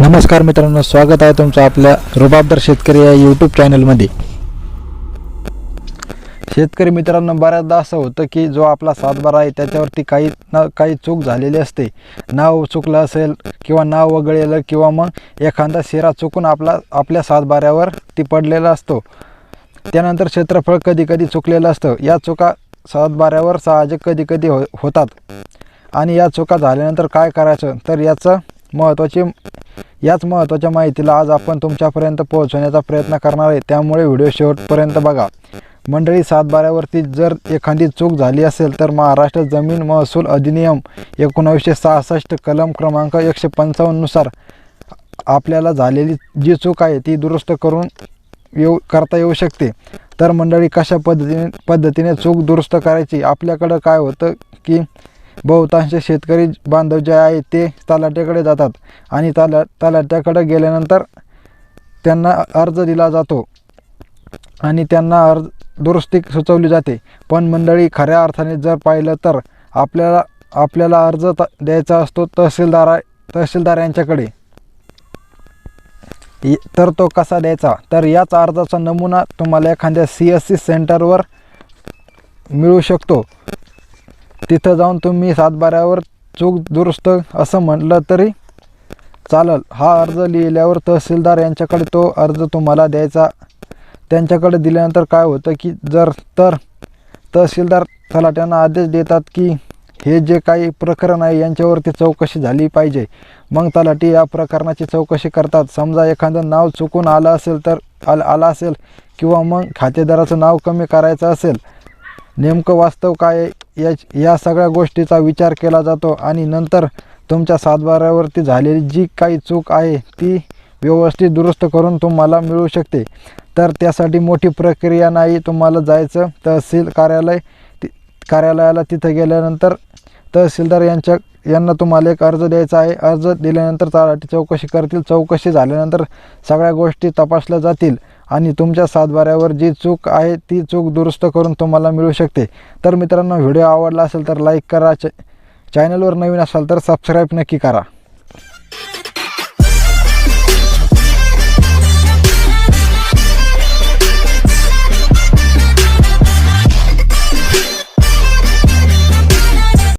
नमस्कार मित्रांनो स्वागत आहे तुमचं आपल्या रुबाबदार शेतकरी या यूट्यूब चॅनलमध्ये शेतकरी मित्रांनो बऱ्याचदा असं होतं की जो आपला सातबारा आहे त्याच्यावरती काही ना काही चूक झालेली असते. नाव चुकलं असेल किंवा नाव वगळलेलं किंवा मग एखादा शिरा चुकून आपला आपल्या सातबाऱ्यावर ती पडलेला असतो. त्यानंतर क्षेत्रफळ कधी कधी चुकलेलं असतं. या चुका सातबाऱ्यावर साहजिक कधी कधी हो होतात. आणि या चुका झाल्यानंतर काय करायचं? तर याचं महत्त्वाची याच महत्त्वाच्या माहितीला आज आपण तुमच्यापर्यंत पोहोचवण्याचा प्रयत्न करणार आहे. त्यामुळे व्हिडिओ शेवटपर्यंत बघा. मंडळी सातबाऱ्यावरती जर एखादी चूक झाली असेल तर महाराष्ट्र जमीन महसूल अधिनियम एकोणावीसशे सहासष्ट कलम क्रमांक एकशे पंचावन्ननुसार आपल्याला झालेली जी चूक आहे ती दुरुस्त करून येऊ करता येऊ शकते. तर मंडळी कशा पद्धतीने पद्धतीने चूक दुरुस्त करायची? आपल्याकडं काय होतं की बहुतांश शेतकरी बांधव जे आहे ते तलाट्याकडे जातात आणि तला तलाट्याकडे गेल्यानंतर त्यांना अर्ज दिला जातो आणि त्यांना अर्ज दुरुस्ती सुचवली जाते. पण मंडळी खऱ्या अर्थाने जर पाहिलं तर आपल्याला आपल्याला अर्ज त द्यायचा असतो तहसीलदारा तहसीलदार यांच्याकडे तर तो कसा द्यायचा? तर याच अर्जाचा नमुना तुम्हाला एखाद्या सी एस सी सेंटरवर मिळू शकतो. तिथं जाऊन तुम्ही सातबाऱ्यावर चूक दुरुस्त असं म्हटलं तरी चालल. हा अर्ज लिहिल्यावर तहसीलदार यांच्याकडे तो अर्ज तुम्हाला द्यायचा. त्यांच्याकडे दिल्यानंतर काय होतं की जर तर तहसीलदार तलाट्यांना आदेश देतात की हे जे काही प्रकरण आहे यांच्यावरती चौकशी झाली पाहिजे. मग तलाठी या प्रकरणाची चौकशी करतात. समजा एखादं नाव चुकून आलं असेल तर आल आला असेल किंवा मग खातेदाराचं नाव कमी करायचं असेल. नेमकं वास्तव काय आहे? या या सगळ्या गोष्टीचा विचार केला जातो आणि नंतर तुमच्या सातबाऱ्यावरती झालेली जी काही चूक आहे ती व्यवस्थित दुरुस्त करून तुम्हाला मिळू शकते. तर त्यासाठी मोठी प्रक्रिया नाही तुम्हाला जायचं तहसील कार्यालय ति- कार्यालयाला तिथं गेल्यानंतर तहसीलदार यांच्या यांना तुम्हाला एक अर्ज द्यायचा आहे. अर्ज दिल्यानंतर तलाठी चौकशी करतील. चौकशी झाल्यानंतर सगळ्या गोष्टी तपासल्या जातील. आणि तुमच्या सातबाऱ्यावर जी चूक आहे ती चूक दुरुस्त करून तुम्हाला मिळू शकते. तर मित्रांनो व्हिडिओ आवडला असेल तर लाईक करा. च चॅनलवर नवीन असाल तर सबस्क्राईब नक्की करा.